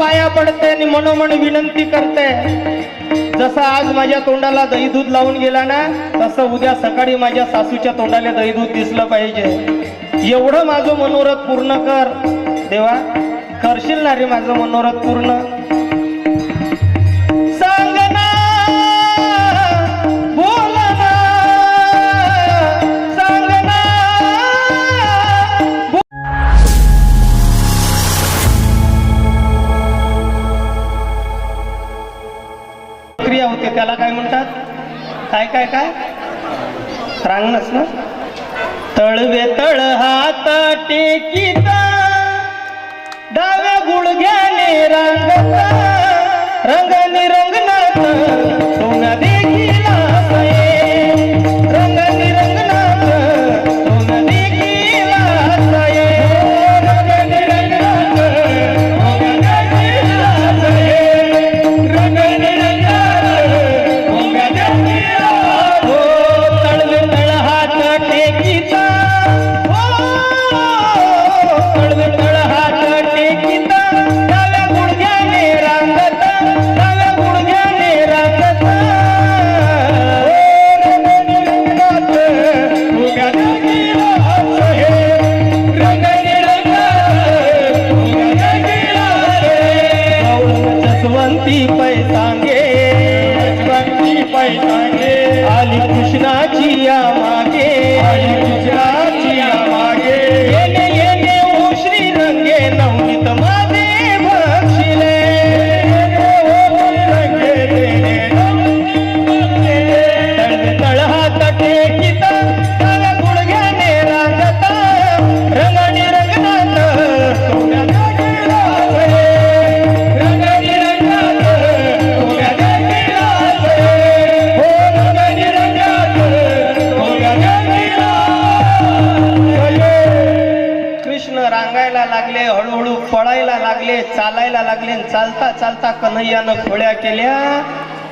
पाया पडते आणि मनोमन विनंती करते. जसं आज माझ्या तोंडाला दही दूध लावून गेला ना तसं उद्या सकाळी माझ्या सासूच्या तोंडाला दही दूध दिसलं पाहिजे. एवढं माझं मनोरथ पूर्ण कर. देवा करशील ना रे माझं मनोरथ पूर्ण? होते त्याला काय म्हणतात? काय काय काय? रांगणच ना? तळवे तळ हात टेकिता डाव्या गुडघ्याने रांगता रंग निरंगनाथ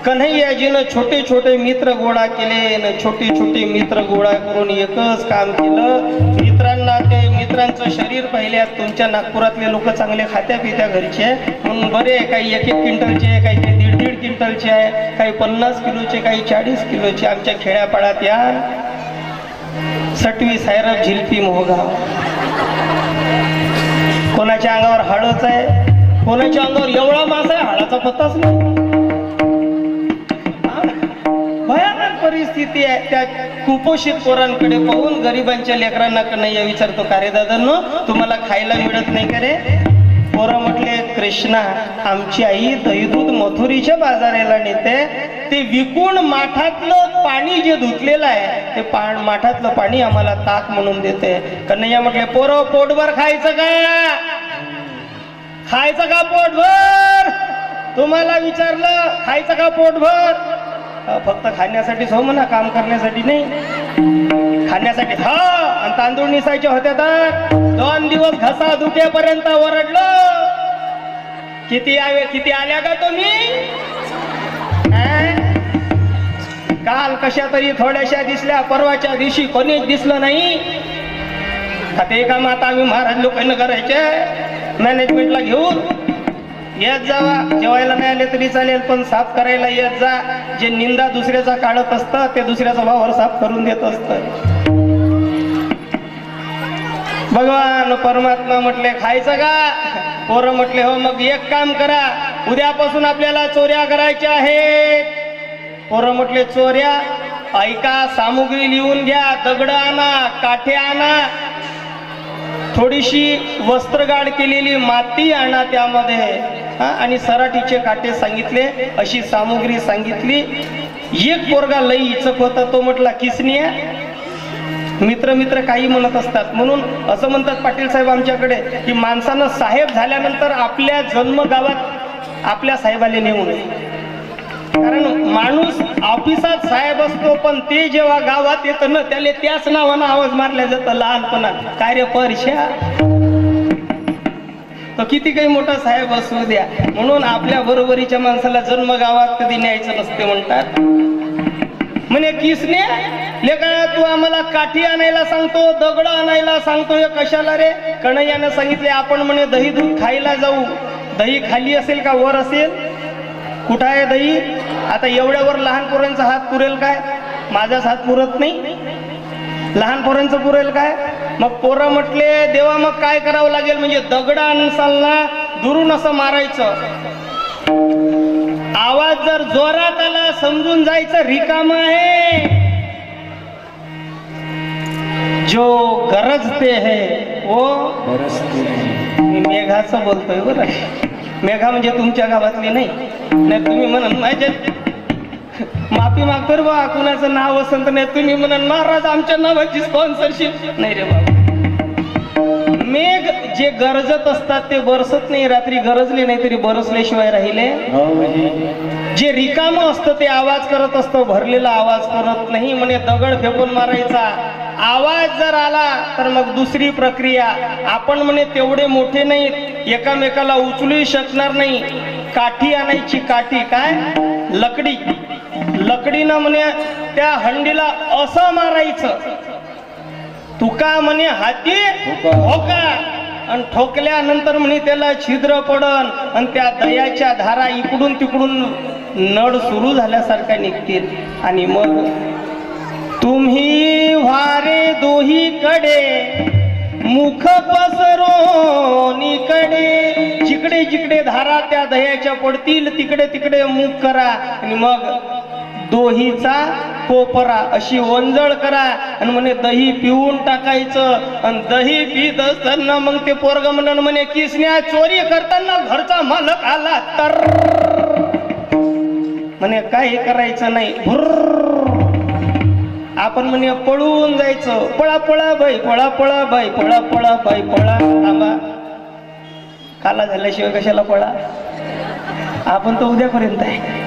कन्हैयाजीनं छोटे छोटे मित्र गोळा केले न छोटे छोटे मित्र गोळा करून एकच काम केलं. मित्रांना ते मित्रांचं शरीर पाहिल्यात तुमच्या नागपुरातले लोक चांगले खात्या पित्या घरचे म्हणून बरे काही एक एक क्विंटलचे आहे काही ते दीड दीड क्विंटलचे आहे काही पन्नास किलोचे काही चाळीस किलोचे. आमच्या खेड्यापाड्यात या सटवी सायरब झिलपी मोहगाव. कोणाच्या अंगावर हळच आहे? कोणाच्या अंगावर एवढा मास आहे हाडाचा पत्ताच नाही. परिस्थिती आहे त्या कुपोषित पोरांकडे पाहून गरिबांच्या लेकरांना कन्हैया विचारतो का रे दादांनो तुम्हाला खायला मिळत नाही का रे? पोरं म्हटले कृष्णा आमची आई दहीदूध मथुरीच्या बाजाराला नेते ते विकून माठातलं पाणी जे धुतलेलं आहे ते पा माठातलं पाणी आम्हाला ताक म्हणून देते. कन्हैया म्हटले पोरं पोटभर खायचं का? खायचं का पोटभर? तुम्हाला विचारलं खायचं का पोटभर? फक्त खाण्यासाठीच हो म्हणा काम करण्यासाठी नाही. खाण्यासाठी हा आणि तांदूळ निसायचे होते तर दोन दिवस घसा दुखेपर्यंत ओरडलो. किती आवे किती आल्या का तुम्ही? काल कशा तरी थोड्याशा दिसल्या परवाच्या दिवशी कोणीच दिसलं नाही. का ते काम आता आम्ही महाराज लोकांना करायचे? मॅनेजमेंटला घेऊन येत जावा जेवायला नाही आले तरी चालेल पण साफ करायला येत जा. जे निंदा दुसऱ्याचा काढत असतं ते दुसऱ्याचा वावर साफ करून देत असत. भगवान परमात्मा म्हटले खायचं का? पोरं म्हटले हो मग एक काम करा. उद्यापासून आपल्याला चोऱ्या करायच्या आहेत. पोरं म्हटले चोऱ्या? ऐका सामुग्री लिहून घ्या दगड आणा काठे आणा. थोडीशी वस्त्रगाड केलेली माती आणा त्यामध्ये. आणि सराठीचे काटे सांगितले अशी सामुग्री सांगितली. एक पोरगा लई इचक होता तो म्हटला किसनी मित्र मित्र काही म्हणत असतात. म्हणून असं म्हणतात पाटील साहेब आमच्याकडे की माणसानं साहेब झाल्यानंतर आपल्या जन्मगावात आपल्या साहेबाला नेऊ नये कारण माणूस ऑफिसात साहेब असतो पण ते जेव्हा गावात येतं ना त्याला त्याच नावानं आवाज मारल्या जातं लहानपणात. काय रे परश्या? तो किती काही मोठा साहेब असू द्या. म्हणून आपल्या बरोबरीच्या माणसाला जन्म गावात कधी न्यायचं नसते म्हणतात. म्हणे किसने? लेका तू आम्हाला काठी आणायला सांगतो दगड आणायला सांगतो हे कशाला रे? कणयानं सांगितले आपण म्हणे दही दूध खायला जाऊ. दही खाली असेल का वर असेल? कुठं आहे दही? आता एवढ्यावर लहान पोरांचा हात पुरेल काय? माझाच हात पुरत नाही. लहान पोरांचं पुरेल काय? मग पोरं म्हटले देवा मग काय करावं लागेल? म्हणजे दगड आणसालना दुरून असं मारायचं. आवाज जर जोरात आला समजून जायचं रिकाम आहे. जो गरजते है वो मी मेघाचं बोलतोय बरं. मेघा म्हणजे तुमच्या गावातली नाही. नाही तुम्ही म्हणून माझ्या माफी मागतो रे बा कुणाचं नाव वसंत नाही तुम्ही म्हणून महाराज आमच्या नावाची स्पॉन्सरशिप नाही रे बाबा. मेघ जे गरजत असतात ते बरसत नाही रात्री गरजले नाही तरी बरसल्याशिवाय राहिले. जे रिकाम असतं ते आवाज करत असतं भरलेला आवाज करत नाही म्हणे दगड फेकून मारायचा. आवाज जर आला तर मग दुसरी प्रक्रिया. आपण म्हणे तेवढे मोठे नाहीत एकामेकाला उचलू शकणार नाही. काठी आणायची काठी काय? लकडी. लकडीनं म्हणे त्या हंडीला असं मारायचं. तुका म्हणे हाती ठोका आणि ठोकल्यानंतर म्हणे त्याला छिद्र पडन आणि त्या दयाच्या धारा इकडून तिकडून नड सुरू झाल्यासारख्या निघतील. आणि मग तुम्ही वारे दोही कडे मुख पसरो निकडे. जिकडे जिकडे धारा त्या दह्याच्या पडतील तिकडे तिकडे मुख करा. आणि मग दोहीचा कोपरा अशी वंजळ करा. आणि म्हणे दही पिऊन टाकायचं. आणि दही पित असताना मग ते पोरग म्हणून म्हणे किसण्या चोरी करताना घरचा मालक आला तर. म्हणे काही करायचं नाही. भुर्र. आपण म्हणे पळून जायचं. पळा पळा बाई पळा पळा बाई पळा पळा बाई पळा. थांबा. काला झाल्याशिवाय कशाला पळा? आपण तर उद्यापर्यंत आहे.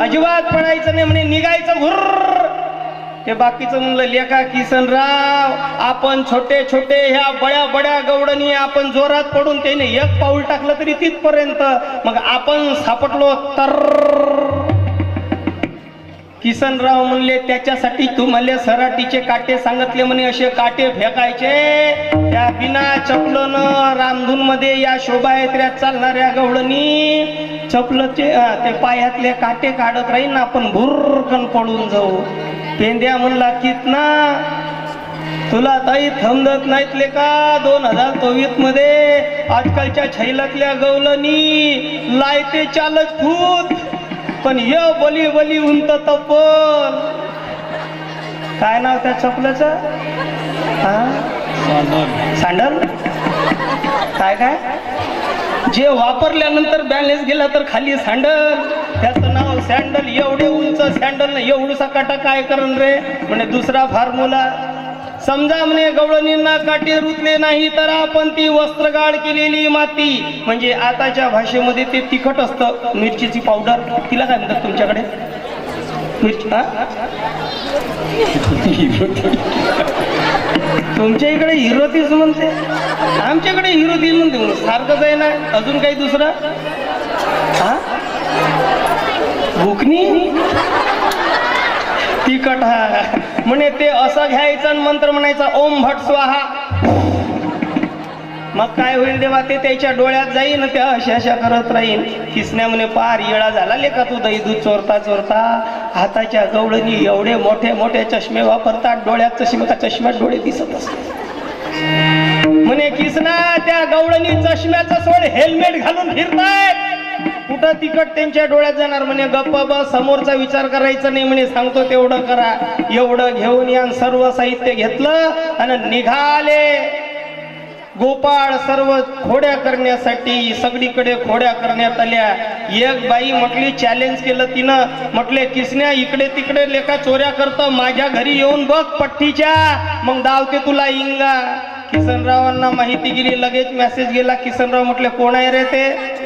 अजिबात पळायचं नाही म्हणे निघायचं घुर्र ते बाकीचं म्हणलं लेखा किसन राव आपण छोटे छोटे ह्या बड्या बड्या गवडणी आपण जोरात पडून त्याने एक पाऊल टाकलं तरी तिथपर्यंत. मग आपण सापडलो तर. किसनराव म्हणले त्याच्यासाठी तुम्हाला सराटीचे काटे सांगितले म्हणे असे काटे फेकायचे. त्या बिना चपलन रामधून मध्ये या शोभायात्र्यात चालणाऱ्या गवळणी चपलचे ते पायातले काटे काढत राहीन ना आपण भुरकन पडून जाऊ. पेंद्या म्हणला कितना? तुला ताई थमदत नाहीतले का? दोन हजार चोवीसमध्ये आजकालच्या छैलातल्या गवलनी लायते चालत खूप पण य बली बली उंत तपन. काय नाव त्या चपलाचं? हा? सँडल. काय काय? जे वापरल्यानंतर बॅलेन्स गेला तर खाली सँडल. त्याचं नाव सँडल एवढे उंच सँडल ना एवढूसा काटा काय करण रे? म्हणजे दुसरा फॉर्म्युला समजा म्हणे गवळणींना काटे रुतले नाही तर आपण ती वस्त्रगाळ केलेली माती. म्हणजे आताच्या भाषेमध्ये ते तिखट असतं. मिरचीची पावडर. तिला काय म्हणतात तुमच्याकडे? मिरची तुमच्या इकडे हिरोतीच म्हणते. आमच्याकडे हिरोतीच म्हणते सारखंच आहे ना. अजून काही दुसरं? हा? बुकनी तिखट हा. म्हणे ते असं घ्यायचं आणि मंत्र म्हणायचा ओम भट स्वाहा. मग काय होईल देवा ते त्याच्या डोळ्यात जाईन त्या अशा अशा करत राहीन. किसण्या म्हणे पार येळा झाला लेखा तू दही दूध चोरता चोरता. हाताच्या गवळणी एवढे मोठे मोठे चष्मे वापरतात डोळ्यात चष्मे का चष्म्यात डोळे दिसत असतात. म्हणे किसना त्या गवळणी चष्म्याचा सोड हेल्मेट घालून फिरतायत. कुठं तिकट त्यांच्या डोळ्यात जाणार म्हणे गप्पा बस समोरचा विचार करायचा नाही म्हणे सांगतो तेवढं करा. एवढं घेऊन या सर्व साहित्य घेतलं आणि निघाले. गोपाळ सर्व खोड्या करण्यासाठी सगळीकडे खोड्या करण्यात आल्या. एक बाई म्हटली चॅलेंज केलं तिनं. म्हटले किसन्या इकडे तिकडे लेखा चोऱ्या करतं. माझ्या घरी येऊन बघ पट्टीच्या. मग दावते तुला इंगा. किसनरावांना माहिती गेली लगेच मेसेज गेला किसनराव म्हटले कोण आहे रे ते?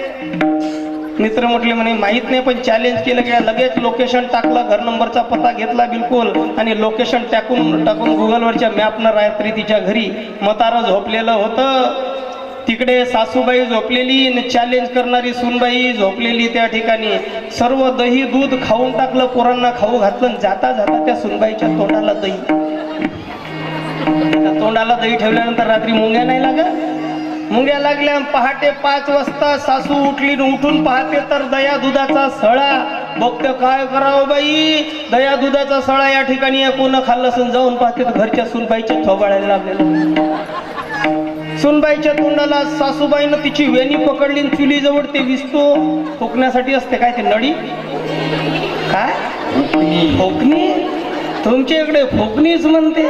मित्र म्हटले म्हणे माहीत नाही पण चॅलेंज केलं की लगेच लोकेशन टाकलं घर नंबरचा पत्ता घेतला बिलकुल आणि लोकेशन टाकून टाकून गुगलवरच्या मॅपनं रात्री तिच्या घरी मतारं झोपलेलं होतं. तिकडे सासूबाई झोपलेली चॅलेंज करणारी सुनबाई झोपलेली त्या ठिकाणी. सर्व दही दूध खाऊन टाकलं पोरांना खाऊ घातलं आणि जाता जाता त्या सुनबाईच्या तोंडाला दही. तोंडाला दही ठेवल्यानंतर रात्री मुंग्या नाही लागत? मुंग्या लागल्या पहाटे पाच वाजता सासू उठली उठून पाहते तर दया दुधाचा सळा. बघते काय करावं बाई? दया दुधाचा सळा या ठिकाणी या कोण खाल्लं असून जाऊन पाहते तर घरच्या सुनबाईच्या थोबाळायला लागलेलं. सुनबाईच्या तोंडाला सासूबाईनं तिची वेणी पकडली चुलीजवळ ते विसतो. फुकण्यासाठी असते काय ते नडी काय? फुकणी? तुमच्या इकडे फुकणीच म्हणते.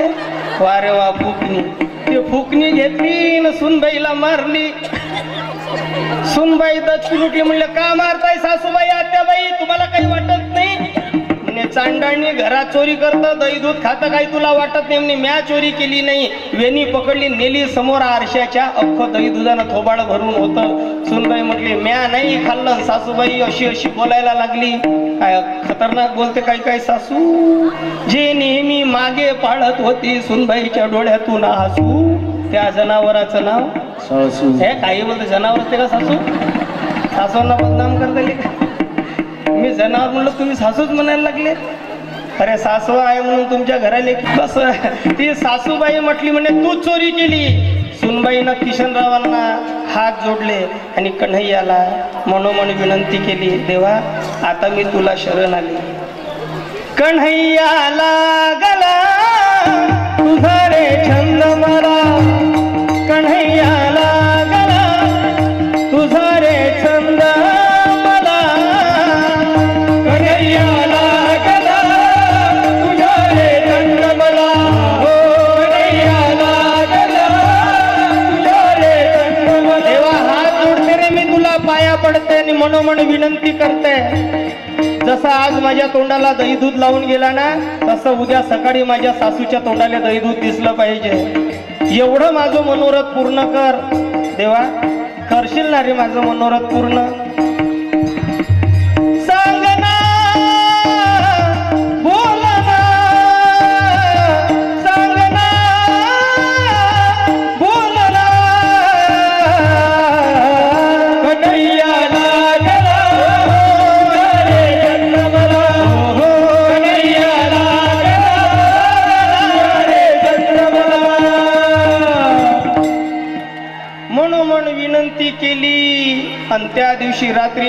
वा रे वा फुकणी. ते फुकणी घेतली न सुनबाईला मारली. सुनबाई दचकून उठली म्हणलं का मारताय सासूबाई आत्याबाई? तुम्हाला काही वाटत नाही? चांडाणी घरात चोरी करतं दही दूध खातं काही तुला वाटत नाही. म्या चोरी केली नाही. वेणी पकडली नेली समोर आरशाच्या अख्खं दही दुधानं थोबाड भरून होतं. सुनबाई म्हटली म्या नाही खाल्लं. सासूबाई अशी अशी बोलायला लागली. काय खतरनाक बोलते काय काय सासू. जे नेहमी मागे पाळत होती सुनबाईच्या डोळ्यातून हसू त्या जनावराचं नाव? सासू. हे काही बोलते जनावर असते का सासू? सासूंना बदनाम करता मी जनावर म्हणलं तुम्ही सासूच म्हणायला लागले? अरे सासू आहे म्हणून तुमच्या घराले बस. ती सासूबाई म्हटली म्हणे तू चोरी केली. सुनबाईनं किशनरावांना हात जोडले आणि कन्हैयाला मनोमन विनंती केली देवा आता मी तुला शरण आली कन्हैयाला गला मनोमन विनंती करते. जसं आज माझ्या तोंडाला दही दूध लावून गेला ना तसं उद्या सकाळी माझ्या सासूच्या तोंडाला दही दूध दिसलं पाहिजे. एवढं माझं मनोरथ पूर्ण कर. देवा करशील ना रे माझं मनोरथ पूर्ण?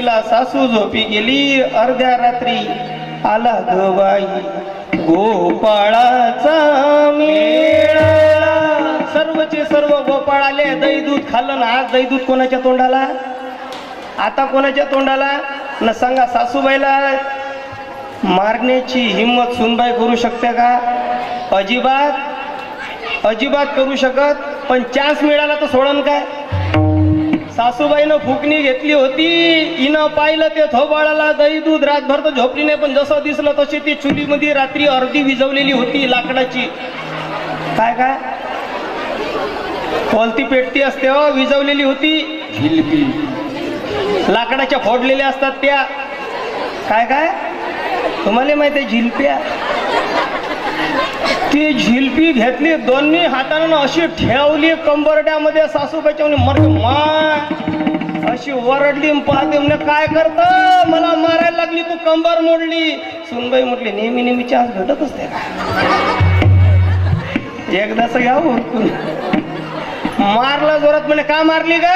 रात्रीला सासू झोपी गेली अर्ध्या रात्री आला गवाई गोपाळाचा मेळा. सर्वचे सर्व गोपाळ आले दही दूध खाल्लं ना आज दही दूध कोणाच्या तोंडाला? आता कोणाच्या तोंडाला? न सांगा सासूबाईला. मारण्याची हिंमत सुनबाई करू शकते का? अजिबात. अजिबात करू शकत पण चान्स मिळाला तर सोडन काय सासूबाईनं फुकणी घेतली होती. हिनं पाहिलं ते थोबाळाला दही दूध रातभर तर झोपली नाही पण जसं दिसलं तशी ती चुलीमध्ये रात्री अर्धी विजवलेली होती लाकडाची. काय काय? कोलती पेटती असते हो विजवलेली होती. जिलबी लाकडाच्या फोडलेल्या असतात त्या. काय काय? तुम्हाला माहिती आहे झिलप्या? ती झिलपी घेतली दोन्ही हातानं अशी ठेवली कंबरड्यामध्ये सासूबाईच्या म्हणे मर मा. अशी ओरडली पाहते म्हणे काय करत? मला मारायला लागली तू कंबर मोडली. सुनबाई म्हटली नेहमी नेहमी चान्स भेटत असते का? एकदाच घ्या उरकून. मारला जोरात म्हणे का मारली का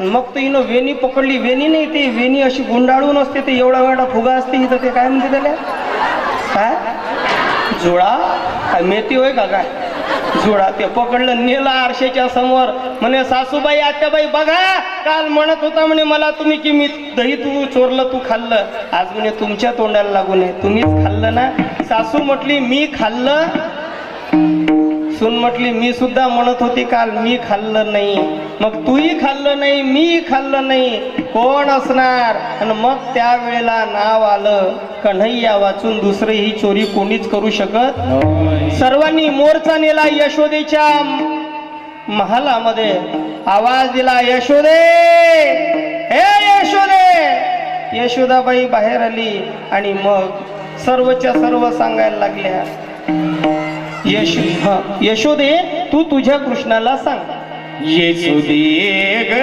मग तर हिनं वेणी पकडली वेणी नाही ते वेणी अशी गुंडाळून असते ते एवढा वेळा फुगा असते इथं ते काय म्हणते त्याला? काय जुळा? काय मेथी होय का काय? जुळा ते पकडलं नेलं आरशेच्या समोर. म्हणे सासूबाई आत्याबाई बघा काल म्हणत होता म्हणे मला तुम्ही की मी दही तू चोरलं तू खाल्लं. आज म्हणे तुमच्या तोंडाला लागू नये. तुम्हीच खाल्लं ना? सासू म्हटली मी खाल्लं. सून म्हटली मी सुद्धा म्हणत होती काल मी खाल्लं नाही. मग तूही खाल्लं नाही मी खाल्लं नाही कोण असणार? आणि मग त्यावेळेला नाव आलं कन्हैया वाचून दुसरी ही चोरी कोणीच करू शकत सर्वांनी मोर्चा नेला यशोदेच्या महालामध्ये. आवाज दिला यशोदे! हे यशोदे! यशोदाबाई बाहेर आली आणि मग सर्वच्या सर्व सांगायला लागल्या यश हा यशोदे तू तुझ्या कृष्णाला सांग. येसुदे ग